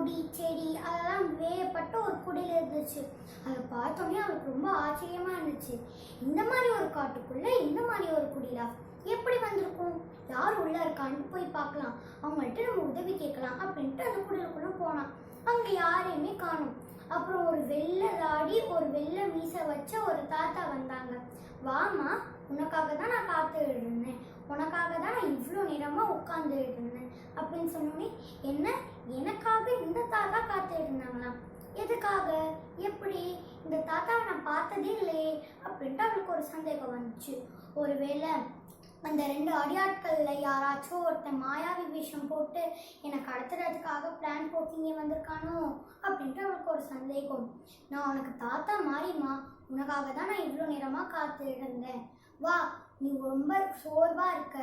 கொடி செடி அதெல்லாம் வேயப்பட்ட ஒரு குடியில் இருந்துச்சு. அதை பார்த்தோன்னே அவளுக்கு ரொம்ப ஆச்சரியமா இருந்துச்சு. இந்த மாதிரி ஒரு காட்டுக்குள்ள இந்த மாதிரி ஒரு குடிலா? எப்படி வந்திருக்கும்? யார் உள்ள இருக்கான்னு போய் பார்க்கலாம். அவங்கள்ட்ட நம்ம உதவி கேட்கலாம் அப்படின்ட்டு அந்த குடிலுக்குள்ள போனான் அங்க யாரையுமே காணும். அப்புறம் ஒரு வெள்ளை தாடி ஒரு வெள்ளை மீசை வச்ச ஒரு தாத்தா வந்தாங்க. வாமா உனக்காக தான் நான் காத்துட்டு இருந்தேன். உனக்காக தான் நான் இவ்வளோ நேரமாக உட்காந்துட்டு இருந்தேன். அப்படின்னு சொன்னோன்னே என்ன? எனக்காக இந்த தாத்தா காத்து இருந்தாங்களாம் எதுக்காக? எப்படி? இந்த தாத்தாவை நான் பார்த்ததே இல்லையே அப்படின்ட்டு அவளுக்கு ஒரு சந்தேகம் வந்துச்சு. ஒருவேளை அந்த ரெண்டு அடியாட்களில் யாராச்சும் ஒருத்தன் மாயாவி விஷம் போட்டு என்னை கடத்துறதுக்காக பிளான் போட்டு இங்கே வந்திருக்கானோ அப்படின்ட்டு அவளுக்கு ஒரு சந்தேகம். நான் உனக்கு தாத்தா மாறிமா உனக்காக தான் நான் இவ்வளோ நேரமாக காத்து இருந்தேன் வா நீ ரொம்ப சோர்வாக இருக்க.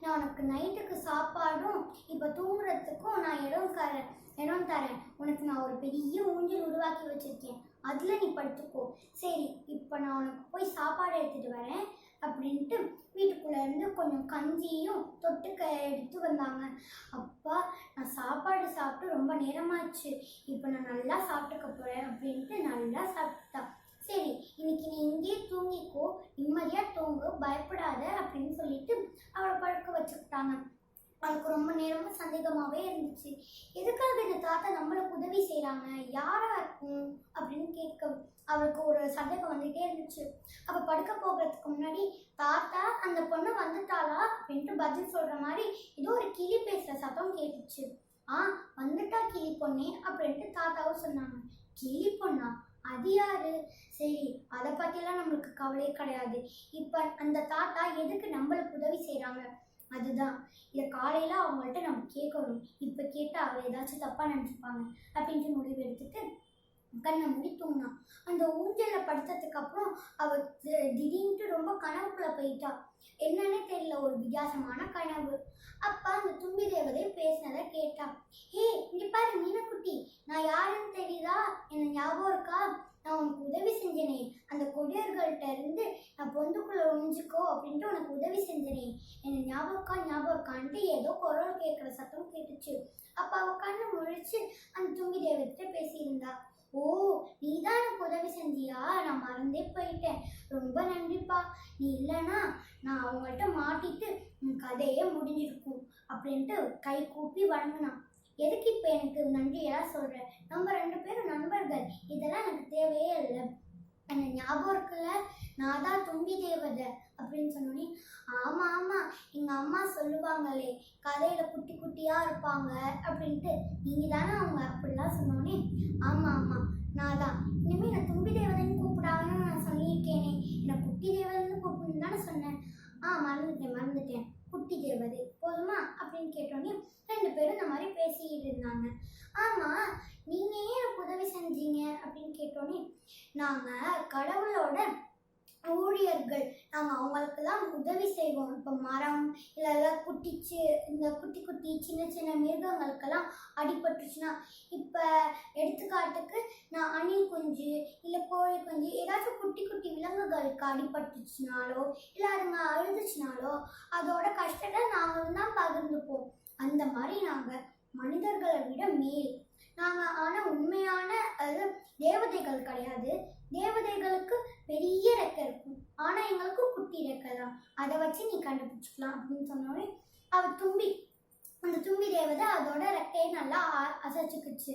நான் உனக்கு நைட்டுக்கு சாப்பாடும் இப்போ தூங்குறதுக்கும் நான் இடம் தரேன் இடம் தரேன். உனக்கு நான் ஒரு பெரிய ஊஞ்சல் உருவாக்கி வச்சிருக்கேன். அதில் நீ படுத்துக்கோ. சரி இப்போ நான் உனக்கு போய் சாப்பாடு எடுத்துகிட்டு வரேன் அப்படின்ட்டு வீட்டுக்குள்ளேருந்து கொஞ்சம் கஞ்சியும் தொட்டுக்க எடுத்து வந்தாங்க. அப்பா நான் சாப்பாடு சாப்பிட்டு ரொம்ப நேரமாச்சு. இப்போ நான் நல்லா சாப்பிட்டுக்க போகிறேன் அப்படின்ட்டு நல்லா சாப்பிட்டா. சரி இன்னைக்கு நீ இங்கேயே தூங்கிக்கோ நிம்மதியாக தூங்கு பயப்படாத அப்படின்னு சொல்லிட்டு அவளை படுக்க வச்சுக்கிட்டாங்க. அவளுக்கு ரொம்ப நேரமும் சந்தேகமாகவே இருந்துச்சு. எதுக்காக இந்த தாத்தா நம்மளுக்கு உதவி செய்கிறாங்க யாரா இருக்கும்? அப்படின்னு கேட்க அவளுக்கு ஒரு சந்தேகம் வந்துகிட்டே இருந்துச்சு. அப்போ படுக்க போகிறதுக்கு முன்னாடி தாத்தா அந்த பொண்ணு வந்துட்டாளா? அப்படின்ட்டு பதில் சொல்கிற மாதிரி ஏதோ ஒரு கிளி பேசுகிற சத்தம் கேட்டுச்சு. ஆ வந்துட்டா கிளி பொண்ணே அப்படின்ட்டு தாத்தாவும் சொன்னாங்க. கிளி பொண்ணா? அது யாரு? சரி அதை பற்றிலாம் நம்மளுக்கு கவலையே கிடையாது. இப்போ அந்த தாத்தா எதுக்கு நம்மளுக்கு உதவி செய்கிறாங்க அதுதான். இதை காலையில் அவங்கள்ட்ட நம்ம கேட்கணும். இப்போ கேட்டால் அவர் ஏதாச்சும் தப்பாக நினச்சிப்பாங்க. அப்படின்ட்டு முடிவு எடுத்துட்டு கண்ணை மூடி தூங்கினான் அந்த ஊஞ்சலில் படுத்ததுக்கு அப்புறம் அவள் திடீர்னு திடீர்னுட்டு ரொம்ப கனவுக்குள்ள போயிட்டா. என்னன்னே தெரியல ஒரு வித்தியாசமான கனவு. அப்ப அந்த தும்பி தேவதை பேசினதை கேட்டா ஹே இங்க பாரு மீனக்குட்டி. நான் யாருன்னு தெரியுதா? என்ன ஞாபகம் இருக்கா? நான் உனக்கு உதவி செஞ்சேனே. அந்த கொடியர்கள்ட்ட இருந்து நான் பொந்துக்குள்ள ஒழிஞ்சுக்கோ அப்படின்ட்டு உனக்கு உதவி செஞ்சனே. என்ன ஞாபகம் ஞாபகம் இருக்கான்ட்டு ஏதோ குரல் கேட்குற சத்தம் கேட்டுச்சு. அப்ப அவ கண்ணு முழிச்சு அந்த தும்பி தேவத்தை பேசியிருந்தா ஓ நீ தான் எனக்கு உதவி செஞ்சியா? நான் மறந்தே போயிட்டேன். ரொம்ப நன்றிப்பா. நீ இல்லைன்னா நான் அவங்கள்ட்ட மாட்டிட்டு உன் கதையே முடிஞ்சிருக்கும் அப்படின்ட்டு கை கூப்பி வணங்கினான். எதுக்கு இப்போ எனக்கு நன்றியெல்லாம் சொல்கிறேன் நம்ம ரெண்டு பேரும் நண்பர்கள். இதெல்லாம் எனக்கு தேவையே இல்லை. அந்த ஞாபகம் இருக்குல்ல நான் தான் தும்பி தேவதை அப்படின்னு சொன்னோன்னே ஆமாம் ஆமாம் எங்கள் அம்மா சொல்லுவாங்களே கதையில் குட்டி குட்டியாக இருப்பாங்க அப்படின்ட்டு. நீங்கள் தானே அவங்க அப்படிலாம் சொன்னோன்னே ஆமாம் ஆமாம் நான் தான் இனிமேல் நான் தும்பி தேவதைன்னு கூப்பிடாங்கன்னு நான் சொல்லியிருக்கேனே என்னை குட்டி தேவதைன்னு கூப்பிடுன்னு தானே சொன்னேன் ஆ மறந்துட்டேன் மறந்துட்டேன் குட்டி தேவதை போதுமா அப்படின்னு கேட்டோன்னே ரெண்டு பேரும் இந்த மாதிரி பேசிக்கிட்டு இருந்தாங்க ஆமாம் நீங்கள் ஏன் எனக்கு உதவி செஞ்சீங்க அப்படின்னு கேட்டோன்னே நாங்கள் கடவுளோட ஊழியர்கள் நாங்கள் அவங்களுக்கெல்லாம் உதவி செய்வோம். இப்போ மரம் இல்லைல்லாம் குட்டிச்சு இந்த குட்டி குட்டி சின்ன சின்ன மிருகங்களுக்கெல்லாம் அடிபட்டுச்சுன்னா இப்போ எடுத்துக்காட்டுக்கு நான் அணில் குஞ்சு இல்லை கோழி குஞ்சு ஏதாச்சும் குட்டி குட்டி விலங்குகளுக்கு அடிபட்டுச்சுனாலோ இல்லை அதுங்க அழுதுச்சுனாலோ அதோட கஷ்டத்தை நாங்கள் தான் பகிர்ந்துப்போம். அந்த மாதிரி நாங்கள் மனிதர்களை விட மேல் நாங்கள் ஆனால் உண்மையான அது தேவதைகள் கிடையாது. தேவதைகளுக்கு பெரிய ரெக்கை இருக்கும். ஆனால் எங்களுக்கு குட்டி ரெக்கை தான். அதை வச்சு நீ கண்டுபிடிச்சிக்கலாம் அப்படின்னு சொன்னோடனே அவள் தும்பி அந்த தும்பி தேவதை அதோட ரெக்கையை நல்லா அ- அசைச்சுக்கிச்சு.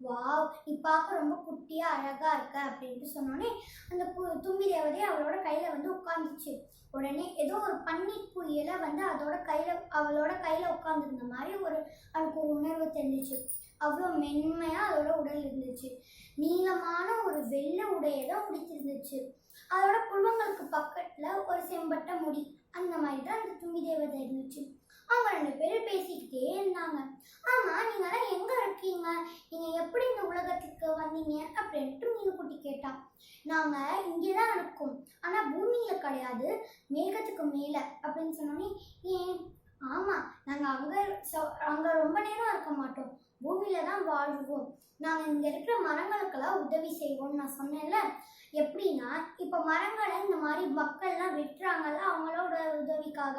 வாவ் நீ பார்க்க ரொம்ப குட்டியா அழகா இருக்க அப்படின்ட்டு சொன்னோடனே அந்த கு- தும்பி தேவதை அவளோட கையில வந்து உட்காந்துச்சு உடனே ஏதோ ஒரு பன்னி குயில வந்து அதோட கையில அவளோட கையில உட்காந்துருந்த மாதிரி ஒரு அவளுக்கு ஒரு உணர்வு தெரிஞ்சிச்சு. அவ்வளோ மென்மையாக அதோட உடல் இருந்துச்சு. நீளமான ஒரு வெள்ளை உடையை தான் பிடிச்சிருந்துச்சு அதோட புல்வங்களுக்கு பக்கத்தில் ஒரு செம்பட்ட முடி அந்த மாதிரி தான் அந்த தும்பி தேவதை இருந்துச்சு. அவங்க ரெண்டு பேரும் பேசிக்கிட்டே இருந்தாங்க. ஆமா நீங்க எல்லாம் எங்க இருக்கீங்க? நீங்க எப்படி இந்த உலகத்துக்கு வந்தீங்க? அப்படின்ட்டு மீனுக்குட்டி கேட்டா நாங்க இங்கே தான் இருக்கோம். ஆனா பூமியில கிடையாது மேகத்துக்கு மேல அப்படின்னு சொன்னோன்னே ஏன்? ஆமா நாங்க அங்க சொ- அங்க ரொம்ப நேரம் இருக்க மாட்டோம். பூமியில தான் வாழ்வோம். நாங்கள் இங்கே இருக்கிற மரங்களுக்கெல்லாம் உதவி செய்வோம்னு நான் சொன்னேன்ல. எப்படின்னா இப்போ மரங்களை இந்த மாதிரி மக்கள்லாம் வெட்டுறாங்கல்ல அவங்களோட உதவிக்காக.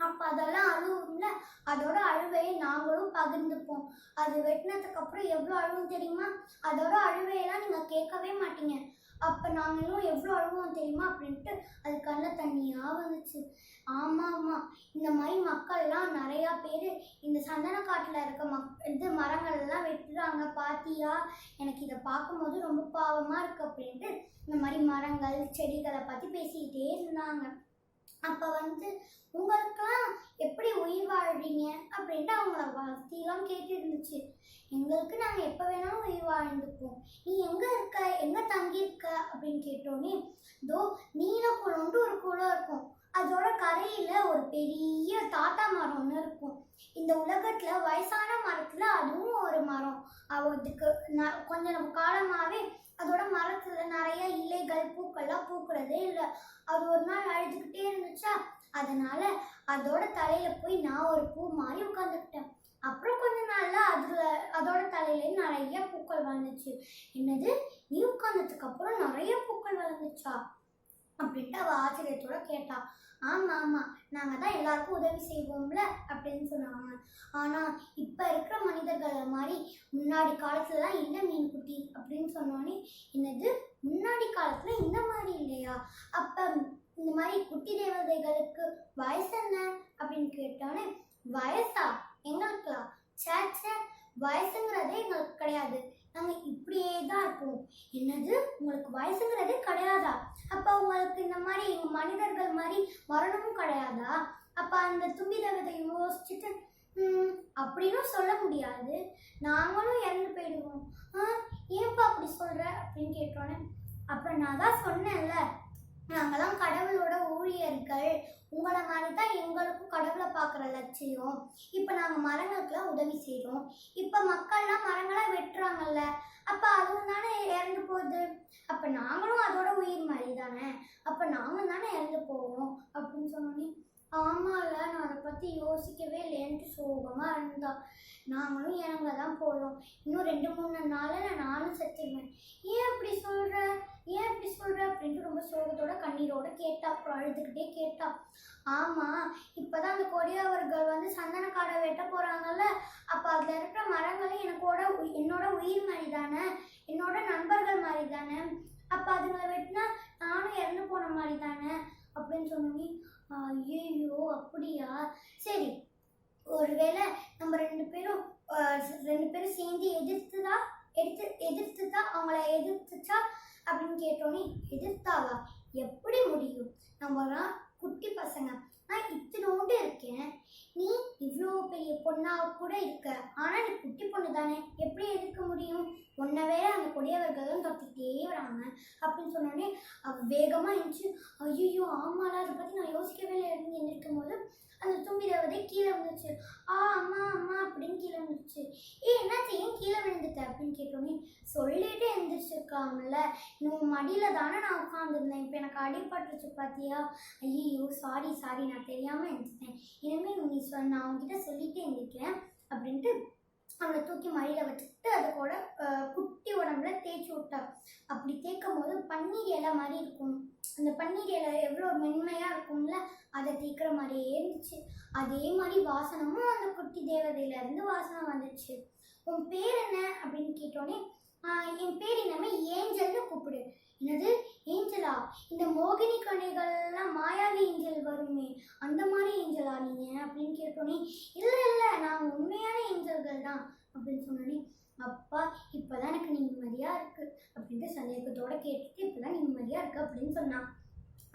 அப்போ அதெல்லாம் அழுவும்ல அதோட அழுவையை நாங்களும் பகிர்ந்துப்போம். அது வெட்டினதுக்கு அப்புறம் எவ்வளோ அழுவும் தெரியுமா? அதோட அழுவையெல்லாம் நீங்கள் கேட்கவே மாட்டீங்க. அப்போ நாங்களும் எவ்வளோ அழுவோம் தெரியுமா? அப்படின்ட்டு அது கண்ணில் தண்ணியாக வந்துச்சு. ஆமாம் ஆமாம் இந்த மாதிரி மக்கள்லாம் நிறையா பேர் இந்த சந்தன காட்டில் இருக்க மக் இது மரங்கள் எல்லாம் வெட்டுறாங்க. பாத்தியா? எனக்கு இதை பார்க்கும்போது ரொம்ப பாவமாக இருக்கு அப்படின்ட்டு இந்த மாதிரி மரங்கள் செடிகளை பற்றி பேசிக்கிட்டே இருந்தாங்க. அப்போ வந்து உங்களுக்கு அப்படின்ட்டு அவங்கள பற்றிலாம் கேட்டு இருந்துச்சு எங்களுக்கு நாங்கள் எப்போ வேணாலும் உயிர் வாழ்ந்துப்போம் நீ எங்கே இருக்க? எங்கே தங்கியிருக்க? அப்படின்னு கேட்டோன்னே தோ நீலக்குளம்ட்டு ஒரு குளம் இருக்கும். அதோட கரையில் ஒரு பெரிய தாத்தா மரம் ஒன்று இருக்கும். இந்த உலகத்தில் வயசான மரத்தில் அதுவும் ஒரு மரம். இதுக்கு ந கொஞ்சம் காலமாகவே அதோட மரத்தில் நிறைய இலைகள் பூக்கள்லாம் பூக்கிறதே இல்லை. அது ஒரு நாள் அழுதுகிட்டே இருந்துச்சா? அதனால அதோட தலையில போய் நான் ஒரு பூ மாதிரி உட்காந்துக்கிட்டேன் அப்புறம் கொஞ்ச நாள்ல அதுல அதோட தலையில நிறைய பூக்கள் வளர்ந்துச்சு. என்னது? நீ உட்கார்ந்ததுக்கு அப்புறம் நிறைய பூக்கள் வளர்ந்துச்சா? அப்படின்ட்டு அவ ஆச்சரியத்தோட கேட்டா. ஆமா ஆமா. நாங்க தான் எல்லாருக்கும் உதவி செய்வோம்ல அப்படின்னு சொன்னாங்க. ஆனா இப்ப இருக்கிற மனிதர்கள் மாதிரி முன்னாடி காலத்துலலாம் இல்லை மீன்குட்டி அப்படின்னு சொன்னோன்னே என்னது? முன்னாடி காலத்துல இந்த மாதிரி இல்லையா? அப்ப இந்த மாதிரி குட்டி தேவதைகளுக்கு வயசு என்ன? அப்படின்னு கேட்டோன்னே வயசா? எங்களுக்கா? சே சே வயசுங்கிறதே எங்களுக்கு கிடையாது. நாங்கள் இப்படியே தான் இருப்போம். என்னது? உங்களுக்கு வயசுங்கிறதே கிடையாதா? அப்போ உங்களுக்கு இந்த மாதிரி மனிதர்கள் மாதிரி மரணமும் கிடையாதா? அப்போ அந்த தும்பி தேவதை யோசிச்சுட்டு அப்படின்னும் சொல்ல முடியாது. நாங்களும் இறந்து போயிடுவோம். ஆ ஏன்ப்பா அப்படி சொல்கிற அப்படின்னு கேட்டோன்னே அப்புறம் நான் தான் சொன்னேன்ல. நாங்களாம் கடவுளோட ஊழியர்கள். உங்களை மாதிரி தான் எங்களுக்கும் கடவுளை பார்க்குற லட்சியம். இப்போ நாங்கள் மரங்களுக்குலாம் உதவி செய்கிறோம் இப்போ மக்கள்லாம் மரங்களாக வெட்டுறாங்கல்ல. அப்போ அதுவும் தானே இறந்து போகுது. அப்போ நாங்களும் அதோட உயிர் மாதிரி தானே அப்போ நாங்களும் தானே இறந்து போவோம் அப்படின்னு சொன்னோன்னே ஆமாம்ல நான் அதை பற்றி யோசிக்கவே இல்லைன்ட்டு சோகமாக இருந்தா. நாங்களும் இறங்க தான் போகிறோம் இன்னும் ரெண்டு மூணு நாளில் நானும் செத்துருவேன். ஏன் அப்படி சொல்கிற ஏன் இப்படி சொல்கிற அப்படின்ட்டு ரொம்ப சோகத்தோட கண்ணீரோட கேட்டா அப்புறம் அழுதுகிட்டே கேட்டா. ஆமாம் இப்போ தான் அந்த கொடியவர்கள் வந்து சந்தன காடை வெட்ட போகிறாங்கல்ல அப்போ அதில் இருக்கிற மரங்களும் எனக்கோட என்னோட உயிர் மாதிரி தானே என்னோட நண்பர்கள் மாதிரி தானே அப்போ அதுங்களை வெட்டினா நானும் இறந்து போன மாதிரி தானே அப்படின்னு சொன்னோன்னே ஐயோ அப்படியா? சரி ஒருவேளை நம்ம ரெண்டு பேரும் ரெண்டு பேரும் சேர்ந்து எதிர்த்துதா எடுத்து எதிர்த்துதா அவங்கள எதிர்த்துச்சா அப்படின்னு கேட்டோன்னே எதிர்த்தாவா எப்படி முடியும்? நம்மலாம் குட்டி பசங்க. நான் இத்தினோண்டு இருக்கேன். நீ இவ்வளோ பெரிய பொண்ணா கூட இருக்க. ஆனா நீ குட்டி பொண்ணு தானே? எப்படி எதிர்க்க முடியும்? உன்னை வேற அந்த கொடியவர்களும் தொத்திட்டே வராங்க. அப்படின்னு சொன்னோடனே அவ வேகமா இருந்துச்சு ஐயோ ஆமாடா அதை பத்தி நான் யோசிக்கவே இல்லை இருந்து போது அந்த தும்பி தேவதை கீழே விழுந்துச்சு ஆ அம்மா அம்மா அப்படின்னு கீழே விழுந்துச்சு ஏ என்ன ஏன் கீழே விழுந்துட்ட அப்படின்னு கேட்டோன்னே சொல்லிட்டு எந்திரிச்சிருக்காங்கல்ல இன்னும் மடியில தானே நான் உட்காந்துருந்தேன் இப்போ எனக்கு அடிபட்டுருச்சு பார்த்தியா ஐயோ சாரி சாரி நான் தெரியாமல் எழுந்துட்டேன். இனிமேல் நீ சொன்ன நான் சொல்லிட்டு அவனை தூக்கி மடியில வச்சுட்டு அது கூட குட்டி உடம்புல தேய்ச்சி விட்டா. அப்படி தேய்க்கும் போது பன்னீர் இலை மாதிரி இருக்கும். அந்த பன்னீர் இலை எவ்வளோ மென்மையா இருக்கும்ல அதை தேய்க்கிற மாதிரியே இருந்துச்சு. அதே மாதிரி வாசனமும் அந்த குட்டி தேவதையில இருந்து வாசனை வந்துச்சு. உன் பேர் என்ன அப்படின்னு கேட்டோடனே என் பேர் என்னமே ஏஞ்சல்னு கூப்பிடு. என்னது? இந்த மோகினி கணிகள்லாம் மாயாவி ஏஞ்சல் வருமே அந்த மாதிரி ஏஞ்சலா நீங்க? அப்படின்னு கேட்டோன்னே இல்லை இல்லை நான் உண்மையான ஏஞ்சல்கள் தான் அப்படின்னு சொன்னோன்னே அப்பா இப்போதான் எனக்கு நிம்மதியா இருக்கு அப்படின்ட்டு சந்தேகத்தோட கேட்டுட்டு இப்போதான் நிம்மதியா இருக்கு அப்படின்னு சொன்னான்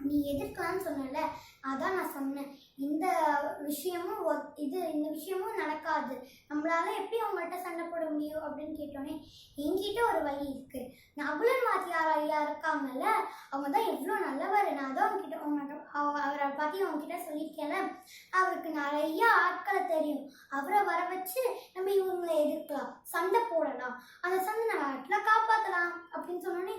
நீ எதிர்க்கலாம்னு சொன்னல அதான் நான் சொன்னேன். இந்த விஷயமும் இது இந்த விஷயமும் நடக்காது. நம்மளால எப்படி அவங்கள்ட்ட சண்டை போட முடியும் அப்படின்னு கேட்டோன்னே என்கிட்ட ஒரு வழி இருக்கு. நகுலன் வாத்தியார் ஐயா இருக்காங்கல்ல அவங்க தான் எவ்வளோ நல்லவர். நான் தான் அவங்ககிட்ட அவங்க அவங்க- அவரை பற்றி அவங்ககிட்ட சொல்லியிருக்கேன் அவருக்கு நிறைய ஆட்களை தெரியும். அவரை வர வச்சு நம்ம இவங்களை எதிர்க்கலாம். சண்டை போடலாம். அந்த சண்டை நாட்டில் காப்பாற்றலாம் அப்படின்னு சொன்னோன்னே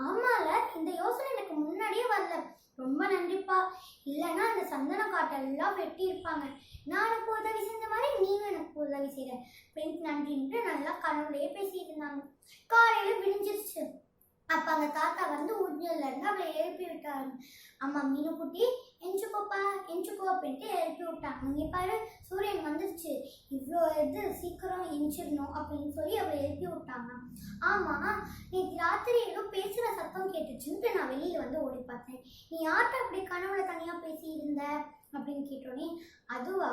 ஆமால இந்த யோசனை எனக்கு முன்னாடியே வரல. ரொம்ப நன்றிப்பா. இல்லைன்னா அந்த சந்தன காட்டெல்லாம் வெட்டி இருப்பாங்க நான் எனக்கு உதவி செஞ்ச மாதிரி நீங்களும் எனக்கு உதவி பெண் ஃப்ரெண்ட்ஸ் நன்றின்ட்டு நல்லா கனவுலயே பேசியிருந்தாங்க இருந்தாங்க. காலையில விடிஞ்சிருச்சு. அப்ப அந்த தாத்தா வந்து ஊஞ்சல்ல இருந்து அவளை எழுப்பி விட்டாரு. அம்மா மீனுக்குட்டி எஞ்சுக்கோப்பா எஞ்சுக்கோ அப்படின்ட்டு எழுப்பி விட்டாங்க. இங்கே பாரு சூரியன் வந்துருச்சு. இவ்வளோ இது சீக்கிரம் எஞ்சிடணும் அப்படின்னு சொல்லி அவளை எழுப்பி விட்டாங்க. ஆமாம் நேற்று ராத்திரி ஏதோ பேசுகிற சத்தம் கேட்டுச்சுன்ட்டு நான் வெளியில் வந்து ஓடி பார்த்தேன். நீ யார்கிட்ட அப்படி கனவுல தனியாக பேசியிருந்த? அப்படின்னு கேட்டோன்னே அதுவா?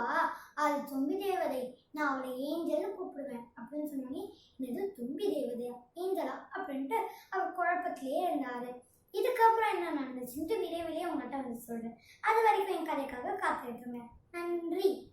அது தும்பி தேவதை. நான் அவளை ஏஞ்சல்னு கூப்பிடுவேன். அப்படின்னு சொன்னோன்னே என்னது தும்பி தேவதையா? ஏஞ்சலா? அப்படின்ட்டு அவர் குழப்பத்திலேயே இருந்தாரு. இதுக்கப்புறம் என்ன நடந்துச்சுன்ட்டு விரைவிலே உங்கள்கிட்ட வந்து சொல்கிறேன் அது வரைக்கும் என் கதைக்காக காத்துட்டு இருங்க நன்றி.